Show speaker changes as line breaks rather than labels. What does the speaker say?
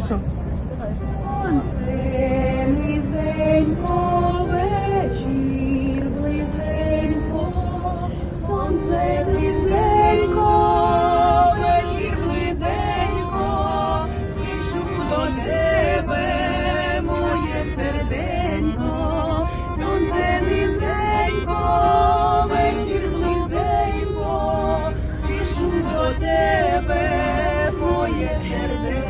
Пишу.
Сонце низенько, вечір близенько, сонце близенько, вечір близенько, спішу до тебе, моє серденько, сонце низенько, вечір близенько, спішу до тебе, моє серденько.